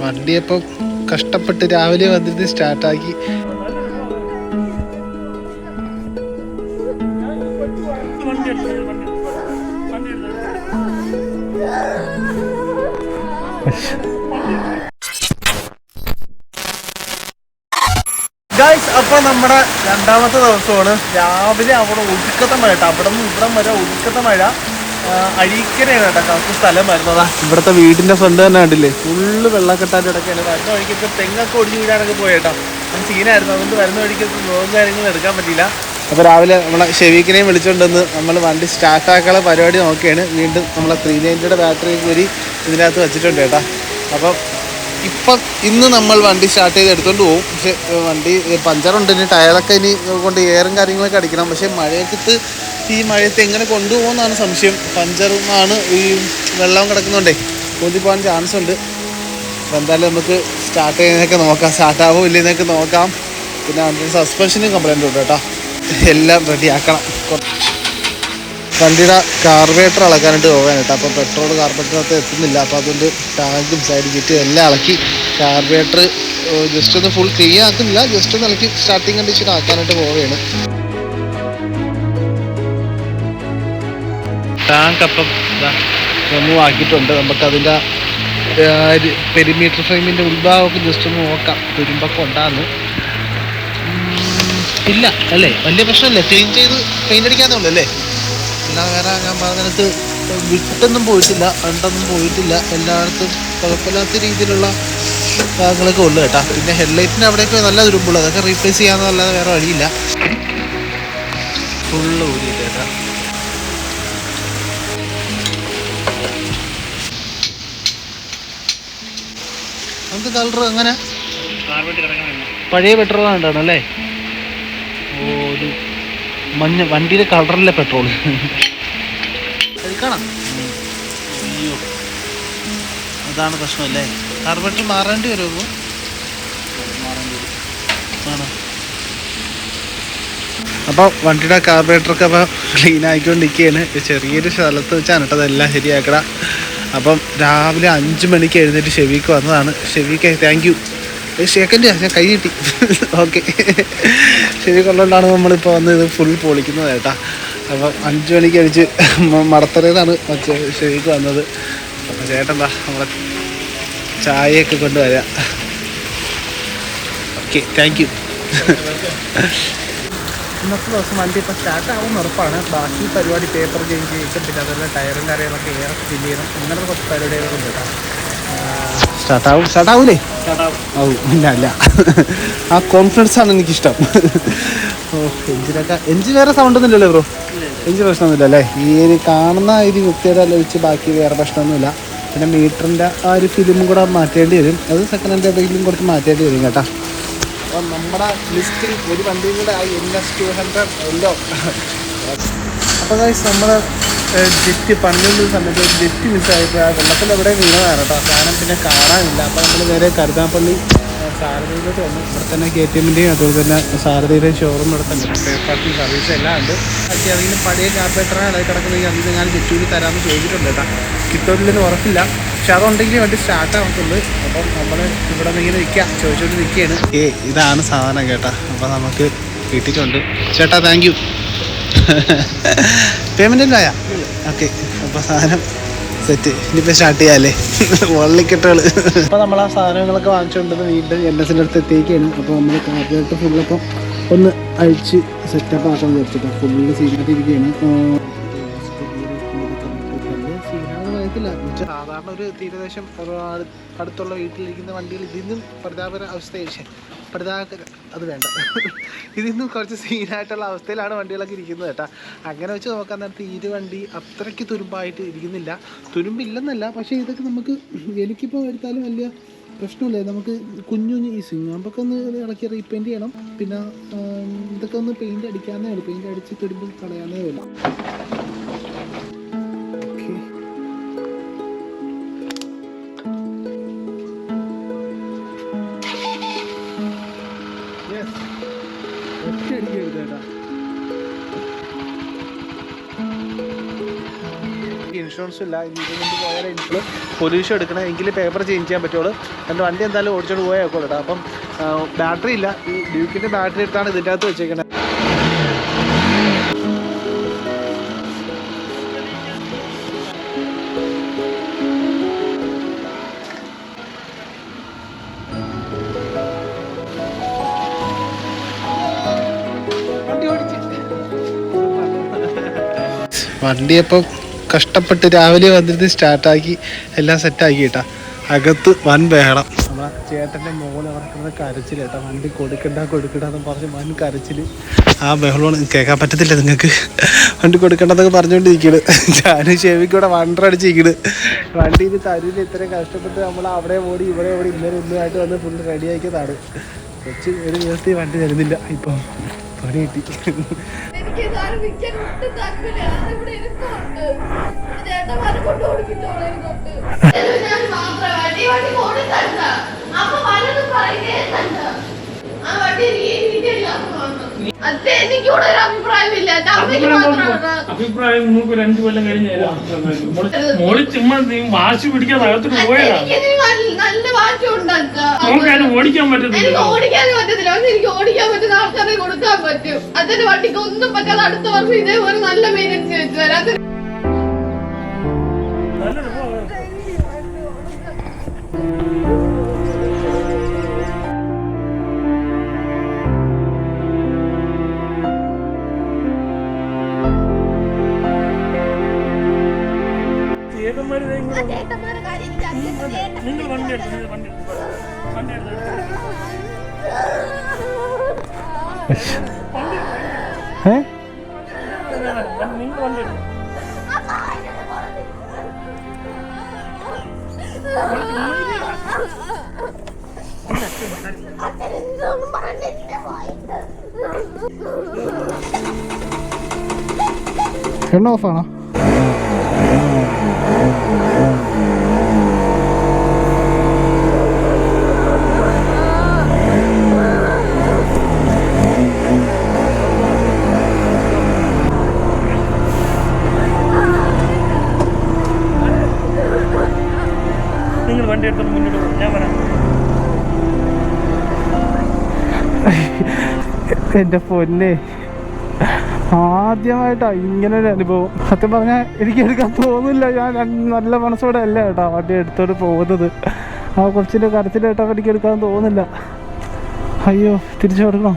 വണ്ടി അപ്പം കഷ്ടപ്പെട്ട് രാവിലെ വന്നിട്ട് സ്റ്റാർട്ടാക്കി. ഗായ്സ് അപ്പൊ നമ്മുടെ രണ്ടാമത്തെ ദിവസമാണ്. രാവിലെ അവിടെ ഒതുക്കത്തെ മഴ കേട്ടോ. അവിടെ നിന്ന് ഇവിടം വരെ ഒതുക്കത്തെ മഴ. അഴീക്കനെയാണ് കേട്ടോ. കറക്റ്റ് സ്ഥലം വരുന്നതാ. ഇവിടുത്തെ വീടിന്റെ ഫ്രണ്ട് തന്നെ കണ്ടില്ലേ? ഫുള്ള് വെള്ളക്കെട്ടാന്റെ ഇടയ്ക്കാണ്. വരുന്ന വഴിക്ക് ഇപ്പൊ തെങ്ങൊക്കെ ഒടിഞ്ഞു വീഴാനൊക്കെ പോയേട്ടാ അത് സീനായിരുന്നു. അതുകൊണ്ട് വരുന്ന വഴിക്ക് ലോകം കാര്യങ്ങൾ എടുക്കാൻ പറ്റിയില്ല. അപ്പോൾ രാവിലെ നമ്മളെ ഷെവീക്കിനെയും വിളിച്ചുകൊണ്ടുവന്ന് നമ്മൾ വണ്ടി സ്റ്റാർട്ടാക്കാനുള്ള പരിപാടി നോക്കിയാണ്. വീണ്ടും നമ്മളെ ത്രീ നയന്റിയുടെ ബാറ്ററി കൂടി ഇതിനകത്ത് വെച്ചിട്ടുണ്ട് കേട്ടോ. അപ്പം ഇപ്പം ഇന്ന് നമ്മൾ വണ്ടി സ്റ്റാർട്ട് ചെയ്ത് എടുത്തുകൊണ്ട് പോകും പക്ഷേ വണ്ടി പഞ്ചറുണ്ട് ഇനി ടയറൊക്കെ ഇനി കൊണ്ട് എയറും കാര്യങ്ങളൊക്കെ അടിക്കണം. പക്ഷേ മഴയത്ത് ഈ മഴയത്ത് എങ്ങനെ കൊണ്ടുപോകുമെന്നാണ് സംശയം. പഞ്ചറുമാണ് ഈ വെള്ളം കിടക്കുന്നുണ്ടേ കൊതി പോകാൻ ചാൻസ് ഉണ്ട്. അപ്പോൾ എന്തായാലും നമുക്ക് സ്റ്റാർട്ട് ചെയ്യുന്നതൊക്കെ നോക്കാം. സ്റ്റാർട്ട് ആവോ ഇല്ലെന്നൊക്കെ നോക്കാം. പിന്നെ അതിന്റെ സസ്പെൻഷനും കംപ്ലൈന്റ് ഉണ്ട് കേട്ടോ. എല്ലാം റെഡിയാക്കണം വണ്ടിയുടെ കാർബേറ്റർ അളക്കാനായിട്ട് പോകാനായിട്ട് അപ്പോൾ പെട്രോൾ കാർബേറ്ററിനകത്ത് എത്തുന്നില്ല. അപ്പോൾ അതുകൊണ്ട് ടാങ്കും സൈഡ് കിറ്റും എല്ലാം ഇളക്കി കാർബേറ്റർ ജസ്റ്റ് ഒന്ന് ഫുൾ ക്ലീൻ ആക്കുന്നില്ല. ജസ്റ്റ് ഒന്ന് ഇളക്കി സ്റ്റാർട്ടിങ് കണ്ടീഷൻ ആക്കാനായിട്ട് പോവുകയാണ്. ടാങ്ക് അപ്പം റിമൂവ് ആക്കിയിട്ടുണ്ട്. നമുക്ക് അതിന്റെ പെരിമീറ്റർ ഫ്രെയിമിന്റെ ഉത്ഭാവമൊക്കെ ജസ്റ്റ് ഒന്ന് നോക്കാം. തുരുമ്പൊക്കെ ഉണ്ടാകുന്നു ഇല്ല അല്ലേ? വലിയ പ്രശ്നമല്ലേ. ക്ലീൻ ചെയ്ത് പെയിന്റ് അടിക്കാന്നേ അല്ലേ? അല്ലാതെ കാരണം ഞാൻ പറഞ്ഞിടത്ത് വിട്ടൊന്നും പോയിട്ടില്ല കണ്ടൊന്നും പോയിട്ടില്ല. എല്ലായിടത്തും കുഴപ്പമില്ലാത്ത രീതിയിലുള്ള ഭാഗങ്ങളൊക്കെ ഉള്ളു കേട്ടാ. പിന്നെ ഹെഡ്ലൈറ്റിന് അവിടെയൊക്കെ നല്ല തുരുമ്പുള്ളൂ അതൊക്കെ റീപ്ലേസ് ചെയ്യാന്നല്ലാതെ വേറെ വഴിയില്ല. ഫുള്ള് ഊരിയില്ല കേട്ടാ. നമുക്ക് കളർ അങ്ങനെ പഴയ പെട്രോൾ കണ്ടാണല്ലേ ഓ ഒരു മഞ്ഞ വണ്ടിയുടെ കളറല്ലേ പെട്രോൾ എടുക്കണം അയ്യോ. അതാണ് പ്രശ്നമല്ലേ? കാർബറേറ്റർ മാറേണ്ടി വരുമോ അപ്പോൾ വണ്ടിയുടെ കാർബറേറ്ററൊക്കെ അപ്പോൾ ക്ലീൻ ആയിക്കൊണ്ടിരിക്കുകയാണ് ചെറിയൊരു സ്ഥലത്ത് വെച്ചാണ് കേട്ടോ അതെല്ലാം ശരിയാക്കട. അപ്പം രാവിലെ അഞ്ച് മണിക്ക് എഴുന്നേറ്റ് ഷെവിക്ക് വന്നതാണ്. ഷെവിക്ക് താങ്ക് യു സെക്കൻഡ് ഞാൻ കൈ കിട്ടി ഓക്കെ ശരി കൊള്ളോണ്ടാണ് നമ്മളിപ്പോൾ വന്ന് ഇത് ഫുൾ പൊളിക്കുന്നത് കേട്ടാ. അപ്പം അഞ്ച് മണിക്ക് അടിച്ച് മടത്തറയിലാണ് ശരിക്ക് വന്നത്. അപ്പം ചേട്ടന്താ നമ്മളെ ചായയൊക്കെ കൊണ്ടുവരാം ഓക്കെ താങ്ക് യു ഇന്നത്തെ ദിവസം വണ്ടി ഇപ്പോൾ സ്റ്റാർട്ട് ആവും ഉറപ്പാണ്. ബാക്കി പരിപാടി പേപ്പർ ചേഞ്ച് ചെയ്യിക്കും പിന്നെ അതുപോലെ ടയറും കാര്യങ്ങളൊക്കെ എയർ ഫില്ല് ചെയ്യണം. അങ്ങനത്തെ കുറച്ച് പരിപാടികളൊക്കെ ഉണ്ട് കേട്ടോ. സ്റ്റാർട്ട് ആവും സ്റ്റാർട്ട് ആവൂലേ ആവും ഇല്ല അല്ല ആ കോൺഫിഡൻസ് ആണ് എനിക്കിഷ്ടം. ഓ എഞ്ചിനൊക്കെ എഞ്ചിൻ വേറെ സൗണ്ട് ഒന്നുമില്ലല്ലോ ബ്രോ എഞ്ചിൻ പ്രശ്നമൊന്നുമില്ല അല്ലേ? ഈ കാണുന്ന ഒരു വ്യക്തിയുടെ ആലോചിച്ച് ബാക്കി വേറെ പ്രശ്നമൊന്നുമില്ല. പിന്നെ മീറ്ററിന്റെ ആ ഒരു ഫിലിമും കൂടെ മാറ്റേണ്ടി വരും. അത് സെക്കൻഡ് ഹാൻഡ് ഏതെങ്കിലും കുറച്ച് മാറ്റേണ്ടി വരും കേട്ടോ. അപ്പം നമ്മുടെ ലിസ്റ്റിൽ ഒരു വണ്ടിയും കൂടെ ആയി. എൻ എസ് ടു ഹൺഡ്രഡ് എല്ലോ അപ്പോൾ നമ്മൾ ജെറ്റ് പണിഞ്ഞുകൊണ്ടിരുന്ന സമയത്ത് ഒരു ജെറ്റ് മിസ്സായപ്പോൾ ആ വെള്ളത്തിൽ അവിടെ വീണതാണ് കേട്ടോ. സാധനം പിന്നെ കാണാനില്ല. അപ്പോൾ നമ്മൾ നേരെ കരുതാപ്പള്ളി സാരഥിയിലോട്ട് വന്നു. ഇവിടെ തന്നെ കെ ടി എമ്മിന്റെയും അതുപോലെ തന്നെ സാരഥിയുടെയും ഷോറൂം ഇവിടെ തന്നെ. പാർട്ടി സർവീസ് എല്ലാം ഉണ്ട്. പക്ഷേ അതിന് പഴയ കാർപ്പറേറ്ററാണ് കിടക്കുന്നത് അതിന് ഞാൻ ജെറ്റൂരി തരാമെന്ന് ചോദിച്ചിട്ടുണ്ട് കേട്ടോ. കിട്ടുന്നില്ലെന്ന് ഉറപ്പില്ല. പക്ഷെ അതുണ്ടെങ്കിൽ വണ്ടി സ്റ്റാർട്ട് ആവത്തുള്ളൂ. അപ്പം നമ്മൾ ഇവിടെ നിന്ന് ഇങ്ങനെ നിൽക്കാം. ചോദിച്ചുകൊണ്ട് നിൽക്കുകയാണ് ഏ ഇതാണ് സാധനം കേട്ടാ. അപ്പം നമുക്ക് കിട്ടിയിട്ടുണ്ട്. ചേട്ടാ താങ്ക് യു പേയ്മെന്റ് ആയാ ഓക്കെ അപ്പോൾ സാധനം സെറ്റ്. ഇനിയിപ്പോൾ സ്റ്റാർട്ട് ചെയ്യാല്ലേ? വള്ളിക്കെട്ടുകൾ അപ്പോൾ നമ്മൾ ആ സാധനങ്ങളൊക്കെ വാങ്ങിച്ചുകൊണ്ടത് വീണ്ടും എൻ എസിന്റെ അടുത്ത് എത്തിയേക്കാണ് അപ്പോൾ നമ്മൾ കാർബറേറ്റർ ഫുള്ളപ്പം ഒന്ന് അഴിച്ച് സെറ്റപ്പ് ആക്കാൻ വിചാരിച്ചിട്ട്. ഫുള്ള് സീനായിട്ടിരിക്കുകയാണ് സാധാരണ ഒരു തീരദേശം അടുത്തുള്ള വീട്ടിലിരിക്കുന്ന വണ്ടികൾ ഇതിന്നും പ്രതാപര അവസ്ഥ പരിതാപകര അത് വേണ്ട. ഇതിന്നും കുറച്ച് സീനായിട്ടുള്ള അവസ്ഥയിലാണ് വണ്ടികളൊക്കെ ഇരിക്കുന്നത് കേട്ടാ. അങ്ങനെ വെച്ച് നോക്കാൻ നേരത്തെ ഒരു വണ്ടി അത്രയ്ക്ക് തുരുമ്പായിട്ട് ഇരിക്കുന്നില്ല. തുരുമ്പില്ലെന്നല്ല പക്ഷേ ഇതൊക്കെ നമുക്ക് എനിക്കിപ്പോൾ എടുത്താലും വലിയ പ്രശ്നമില്ല. നമുക്ക് കുഞ്ഞു കുഞ്ഞു ഈ സിംഗാമ്പൊക്കെ ഒന്ന് ഇളക്കി റീപെയിന്റ് ചെയ്യണം. പിന്നെ ഇതൊക്കെ ഒന്ന് പെയിന്റ് അടിക്കാമെന്നേ ഉള്ളൂ. പെയിന്റ് അടിച്ച് തുരുമ്പ് കളയാമെന്നേ ഉള്ളൂ. ഇൻഷുറൻസും ഇല്ല. ഇനി ഇത് കൊണ്ട് പോയാലേ എനിക്ക് പൊല്യൂഷൻ എടുക്കണം. എങ്കിൽ പേപ്പർ ചേഞ്ച് ചെയ്യാൻ പറ്റുള്ളൂ. എന്റെ വണ്ടി എന്തായാലും ഓടിച്ചോണ്ട് പോയാൽ കേട്ടോ അപ്പം ബാറ്ററി ഇല്ല. ഈ ഡ്യൂക്കിന്റെ ബാറ്ററി എടുത്താണ് ഇതിന്റെ അകത്ത് വെച്ചേക്കുന്നത് വണ്ടി അപ്പം കഷ്ടപ്പെട്ട് രാവിലെ വന്നിട്ട് സ്റ്റാർട്ടാക്കി എല്ലാം സെറ്റാക്കി കേട്ടാ. അകത്ത് വൻ ബഹളം. നമ്മളെ ചേട്ടന്റെ മോൾ കിടക്കുന്ന കരച്ചിൽ കേട്ടോ. വണ്ടി കൊടുക്കണ്ട കൊടുക്കണ്ട എന്ന് പറഞ്ഞ് വൻ കരച്ചിൽ ആ ബഹളമാണ്. കേൾക്കാൻ പറ്റത്തില്ല നിങ്ങൾക്ക്. വണ്ടി കൊടുക്കണ്ടെന്നൊക്കെ പറഞ്ഞുകൊണ്ടിരിക്കണ്. ഞാനും ഷെവിക്കൂടെ വണ്ടർ അടിച്ചിരിക്കണ്. വണ്ടിയിൽ തരൂര് ഇത്രയും കഷ്ടപ്പെട്ട് നമ്മൾ അവിടെ ഓടി ഇവിടെ ഓടി ഇന്നലെ ഒന്നുമായിട്ട് വന്ന് ഫുള്ള് റെഡിയാക്കിയതാണ് കൊച്ചു ഒരു ദിവസത്തെ വണ്ടി തരുന്നില്ല. ഇപ്പം പണി കിട്ടി. വിൽക്കാൻ ഒട്ടും താല്പര്യമില്ല. അതിവിടെ ഇരിപ്പുണ്ട്. ചേട്ടന്മാരെ കൊണ്ട് ഓടിപ്പിച്ചോളെ. ഇത് ഞാൻ മാത്രം വണ്ടി കൊടുക്കണ്ട. അപ്പൊ പലതും പറയുകയുണ്ട്. ആ വണ്ടി എനിക്ക് എനിക്കില്ലാത്തതാണ്. അഭിപ്രായം നമുക്ക് രണ്ടു കൊല്ലം കഴിഞ്ഞ് മോളി ചുമ്മാ നീ വാശി പിടിക്കാതെ അകത്തോട്ട് പോയതാ. എനിക്കിതിന് നല്ല- നല്ല വാശി ഉണ്ടാക്കാം നമുക്ക് അതിന് ഓടിക്കാൻ എനിക്ക് പറ്റത്തില്ല ഓടിക്കാൻ പറ്റത്തില്ല. പക്ഷെ എനിക്ക് ഓടിക്കാൻ പറ്റുന്ന ആൾക്കാരെ കൊടുക്കാൻ പറ്റും. അതിന്റെ വണ്ടിക്ക് ഒന്നും പറ്റാതെ അടുത്ത വർഷം ഇതേപോലെ നല്ല മെയിനൻസ് വെച്ചു. വരാം Thank ചേട്ടന്മാര് ഏ. എണ്ണ ഓഫാണോ എന്റെ പൊന്നെ ആദ്യമായിട്ടാ ഇങ്ങനെ ഒരു അനുഭവം. സത്യം പറഞ്ഞാൽ എനിക്ക് എടുക്കാൻ തോന്നില്ല ഞാൻ നല്ല മനസ്സോടെ അല്ല കേട്ടോ വണ്ടി എടുത്തോട് പോകുന്നത്. ആ കൊച്ചിന്റെ കരച്ചിൽ കേട്ടപ്പോൾ എനിക്ക് എടുക്കാൻ തോന്നില്ല അയ്യോ തിരിച്ചു കൊടുക്കണം?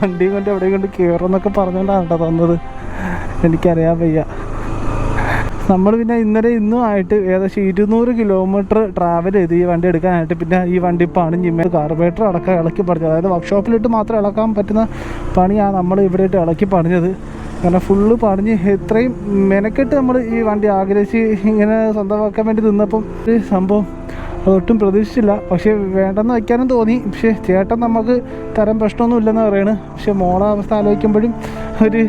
വണ്ടിയും കൊണ്ട് എവിടെയും കൊണ്ട് കയറുമെന്നൊക്കെ പറഞ്ഞുകൊണ്ടാണ് കേട്ടോ തന്നത്. എനിക്കറിയാൻ വയ്യ. നമ്മൾ പിന്നെ ഇന്നലെ ഇന്നും ആയിട്ട് ഏകദേശം ഇരുന്നൂറ് കിലോമീറ്റർ ട്രാവൽ ചെയ്ത് ഈ വണ്ടി എടുക്കാനായിട്ട് പിന്നെ ഈ വണ്ടി പണിഞ്ഞിമ്മ കാർബറേറ്റർ അടക്കം ഇളക്കി പണിഞ്ഞത്. അതായത് വർക്ക്ഷോപ്പിലിട്ട് മാത്രം ഇളക്കാൻ പറ്റുന്ന പണിയാണ് നമ്മൾ ഇവിടെ ഇട്ട് ഇളക്കി പണിഞ്ഞത്. കാരണം ഫുള്ള് പണിഞ്ഞ് ഇത്രയും മെനക്കെട്ട് നമ്മൾ ഈ വണ്ടി ആഗ്രഹിച്ച് ഇങ്ങനെ സ്വന്തമാക്കാൻ വേണ്ടി നിന്നപ്പം ഒരു സംഭവം അതൊട്ടും പ്രതീക്ഷിച്ചില്ല. പക്ഷേ വേണ്ടെന്ന് വയ്ക്കാനും തോന്നി. പക്ഷേ ചേട്ടൻ നമുക്ക് തരം പ്രശ്നമൊന്നും ഇല്ലെന്ന് പറയണ്. പക്ഷേ മോളെ അവസ്ഥ ആലോചിക്കുമ്പോഴും ഒരു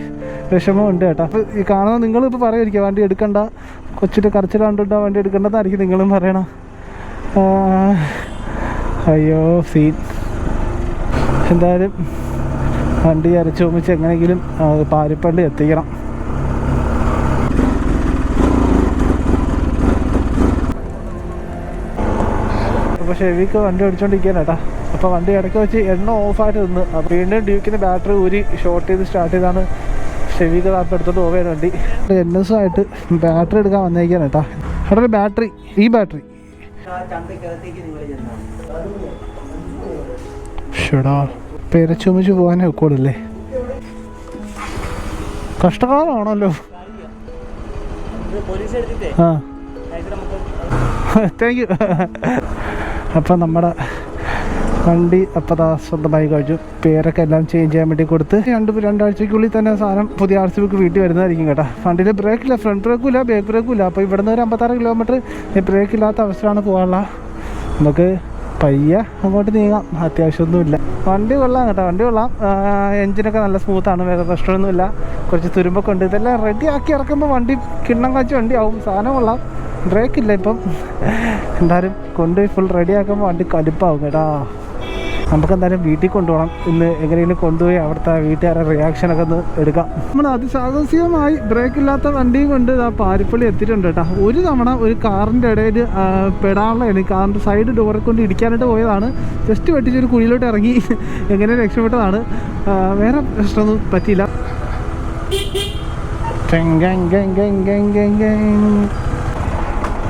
വിഷമമുണ്ട് കേട്ടോ. അപ്പോൾ ഈ കാണുന്ന നിങ്ങൾ നിങ്ങളിപ്പോൾ പറയുമായിരിക്കും വണ്ടി എടുക്കണ്ട. കൊച്ചിട്ട് കരച്ചിൽ കണ്ടിട്ടാ വണ്ടി എടുക്കേണ്ടതായിരിക്കും നിങ്ങളും പറയണം. അയ്യോ സീൻ എന്തായാലും വണ്ടി അരച്ചു ചോമിച്ച് എങ്ങനെയെങ്കിലും പാരിപ്പള്ളി എത്തിക്കണം. അപ്പോൾ ഷെവിക്ക് വണ്ടി ഓടിച്ചോണ്ടിരിക്കുകയാണ് കേട്ടാ. അപ്പോൾ വണ്ടി ഇടയ്ക്ക് വെച്ച് എണ്ണ ഓഫായിട്ട് നിന്ന്. അപ്പോൾ വീണ്ടും ഡ്യൂക്കിന്റെ ബാറ്ററി ഊരി ഷോർട്ട് ചെയ്ത് സ്റ്റാർട്ട് ചെയ്താണ്. ഷെവിക്ക് താപ്പം എടുത്തോണ്ട് പോവുകയാണ് വേണ്ടി. എൻ എസ് ആയിട്ട് ബാറ്ററി എടുക്കാൻ വന്നേക്കാണ് കേട്ടാ. അവിടെ ഒരു ബാറ്ററി ഈ ബാറ്ററി ഷടാ ചുമച്ച് പോകാനേ ഒക്കോളല്ലേ കഷ്ടകാലമാണല്ലോ ആ. താങ്ക് യു അപ്പം നമ്മുടെ വണ്ടി അപ്പം ദാ സ്വന്തമായി കഴിച്ചു. പേരൊക്കെ എല്ലാം ചേഞ്ച് ചെയ്യാൻ വേണ്ടി കൊടുത്ത് രണ്ട് രണ്ടാഴ്ചക്കുള്ളിൽ തന്നെ സാധനം പുതിയ ആർ സി ബുക്ക് വീട്ടിൽ വരുന്നതായിരിക്കും കേട്ടോ. വണ്ടിയിൽ ബ്രേക്കില്ല ഫ്രണ്ട് ബ്രേക്കും ഇല്ല ബാക്ക് ബ്രേക്കും ഇല്ല. അപ്പോൾ ഇവിടെ നിന്ന് ഒരു അമ്പത്താറ് കിലോമീറ്റർ ബ്രേക്ക് ഇല്ലാത്ത അവസ്ഥയാണ് പോകാനുള്ള. നമുക്ക് പയ്യ അങ്ങോട്ട് നീങ്ങാം. അത്യാവശ്യമൊന്നുമില്ല. വണ്ടി കൊള്ളാം കേട്ടോ വണ്ടി കൊള്ളാം. എഞ്ചിനൊക്കെ നല്ല സ്മൂത്താണ് വേറെ പ്രശ്നമൊന്നുമില്ല. കുറച്ച് തുരുമ്പൊക്കെ ഉണ്ട്. ഇതെല്ലാം റെഡി ആക്കി ഇറക്കുമ്പോൾ വണ്ടി കിണ്ണം കാച്ച വണ്ടി ആവും സാധനം കൊള്ളാം. ബ്രേക്ക് ഇല്ല ഇപ്പം. എന്തായാലും കൊണ്ടുപോയി ഫുൾ റെഡി ആക്കുമ്പോൾ വണ്ടി കലിപ്പാവും കേട്ടാ. നമുക്ക് എന്തായാലും വീട്ടിൽ കൊണ്ടുപോകണം. ഇന്ന് എങ്ങനെയെങ്കിലും കൊണ്ടുപോയി അവിടുത്തെ വീട്ടുകാരുടെ റിയാക്ഷനൊക്കെ ഒന്ന് എടുക്കാം. നമ്മൾ അതിസാഹസികമായി ബ്രേക്ക് ഇല്ലാത്ത വണ്ടിയും കൊണ്ട് ആ പാരിപ്പള്ളി എത്തിയിട്ടുണ്ട് കേട്ടോ. ഒരു തവണ ഒരു കാറിന്റെ ഇടയിൽ പെടാനുള്ള എനിക്ക് കാറിന്റെ സൈഡ് ഡോറെ കൊണ്ട് ഇടിക്കാനായിട്ട് പോയതാണ്. ജസ്റ്റ് വെട്ടിച്ചൊരു കുഴിയിലോട്ട് ഇറങ്ങി എങ്ങനെ രക്ഷപ്പെട്ടതാണ്. വേറെ പ്രശ്നമൊന്നും പറ്റിയില്ല.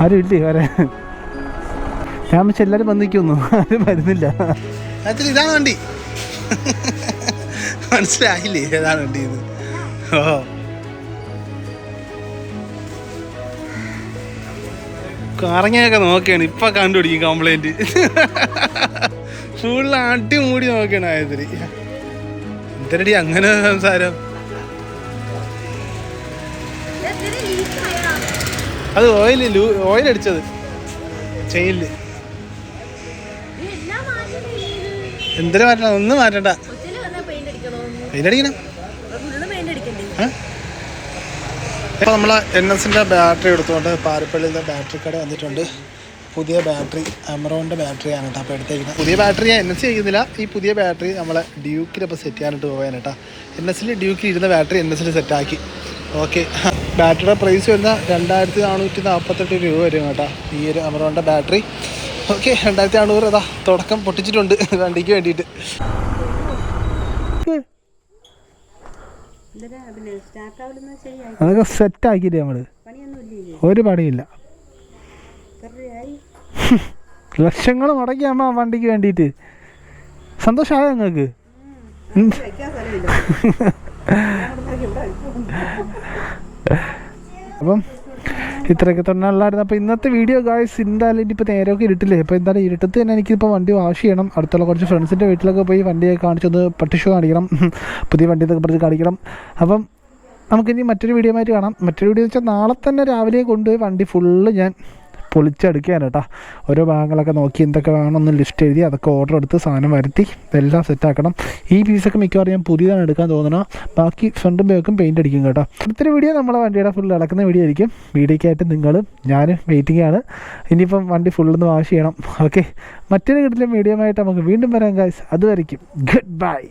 ആരും ഇല്ലേ വരെ ഞാൻ വെച്ച് എല്ലാവരും വന്നിരിക്കുന്നു ആരും വരുന്നില്ല. അതിൽ ഇതാണ് വണ്ടി. മനസ്സിലായില്ലേ? ഏതാണ് വണ്ടി ഇത്? ഓ. കറങ്ങിയൊക്കെ നോക്കിയാണ്. ഇപ്പൊ കണ്ടുപിടിക്കും കംപ്ലൈന്റ് ഫുള്ള് അടി മൂടി നോക്കിയാണ് ആയതിരി. എന്തരടി അങ്ങനെ സംസാരം? അത് ഓയിൽ ഓയിൽ അടിച്ചത്. ചെയിനിൽ. എന്തിനു മാറ്റണം? ഒന്നും മാറ്റണ്ട. പെയിന്റ് അടിക്കണം? ഇപ്പോൾ നമ്മൾ എൻ എസിന്റെ ബാറ്ററി എടുത്തുകൊണ്ട് പാരപ്പള്ളിയിലെ ബാറ്ററി കട വന്നിട്ടുണ്ട്. പുതിയ ബാറ്ററി അമറോണിന്റെ ബാറ്ററിയാണ് കേട്ടോ. അപ്പോൾ എടുത്തേക്കുന്നത്. പുതിയ ബാറ്ററി ഞാൻ എൻ എസ് ചെയ്യുന്നില്ല. ഈ പുതിയ ബാറ്ററി നമ്മളെ ഡ്യൂക്കിലപ്പോൾ സെറ്റ് ചെയ്യാനായിട്ട് പോകാൻ കേട്ടോ. എൻ എസിൽ ഡ്യൂക്കിൽ ഇരുന്ന ബാറ്ററി എൻ എസിൽ സെറ്റാക്കി ഓക്കെ ബാറ്ററിയുടെ പ്രൈസ് വരുന്ന രണ്ടായിരത്തി നാനൂറ്റി നാൽപ്പത്തെട്ട് രൂപ വരും കേട്ടോ. ഈ ഒരു അമറോണിന്റെ ബാറ്ററി ഓക്കെ രണ്ടായിരത്തി അറുന്നൂറ് അതാ തുടക്കം പൊട്ടിച്ചിട്ടുണ്ട് വണ്ടിക്ക് വേണ്ടിയിട്ട്. അതൊക്കെ സെറ്റ് സെറ്റാക്കിയിട്ട് നമ്മൾ ഒരു പണിയില്ല. ലക്ഷങ്ങൾ മുടക്കി അമ്മ വണ്ടിക്ക് വേണ്ടിയിട്ട്. സന്തോഷമായോ നിങ്ങൾക്ക്. അപ്പം ഇത്രയൊക്കെ തന്നെ ഉള്ളായിരുന്നു. അപ്പോൾ ഇന്നത്തെ വീഡിയോ ഗായ്സ് എന്തായാലും ഇനിയിപ്പോൾ നേരെയൊക്കെ ഇരുട്ടില്ലേ? അപ്പോൾ എന്തായാലും ഇരുട്ടത്ത് തന്നെ എനിക്കിപ്പോൾ വണ്ടി വാഷ് ചെയ്യണം. അടുത്തുള്ള കുറച്ച് ഫ്രണ്ട്സിന്റെ വീട്ടിലൊക്കെ പോയി വണ്ടിയൊക്കെ കാണിച്ചൊന്ന് പട്ടിഷോ കാണിക്കണം. പുതിയ വണ്ടി എന്നൊക്കെ പറഞ്ഞ് കാണിക്കണം. അപ്പം നമുക്കിനി മറ്റൊരു വീഡിയോ ആയിട്ട് കാണാം. മറ്റൊരു വീഡിയോ വെച്ചാൽ നാളെ തന്നെ രാവിലെ കൊണ്ടുപോയി വണ്ടി ഫുള്ള് ഞാൻ പൊളിച്ചെടുക്കുകയാണ് കേട്ടോ. ഓരോ ഭാഗങ്ങളൊക്കെ നോക്കി എന്തൊക്കെ വേണമെന്ന് ലിസ്റ്റ് എഴുതി അതൊക്കെ ഓർഡർ എടുത്ത് സാധനം വരുത്തി എല്ലാം സെറ്റാക്കണം ഈ പീസൊക്കെ മിക്കവാറും ഞാൻ പുതിയതാണ് എടുക്കാൻ തോന്നണം. ബാക്കി ഫ്രണ്ടും ബാക്കും പെയിന്റ് അടിക്കും കേട്ടോ. അടുത്തൊരു വീഡിയോ നമ്മളെ വണ്ടിയുടെ ഫുൾ ഇളക്കുന്ന വീഡിയോ ആയിരിക്കും. വീഡിയോക്കായിട്ട് നിങ്ങളും ഞാനും വെയിറ്റിംഗ് ആണ്. ഇനിയിപ്പം വണ്ടി ഫുള്ളൊന്ന് വാഷ് ചെയ്യണം. ഓക്കെ മറ്റൊരു വീഡിയോ ആയിട്ട് നമുക്ക് വീണ്ടും വരാം ഗായ്സ് അതുവരെയ്ക്കും ഗുഡ് ബൈ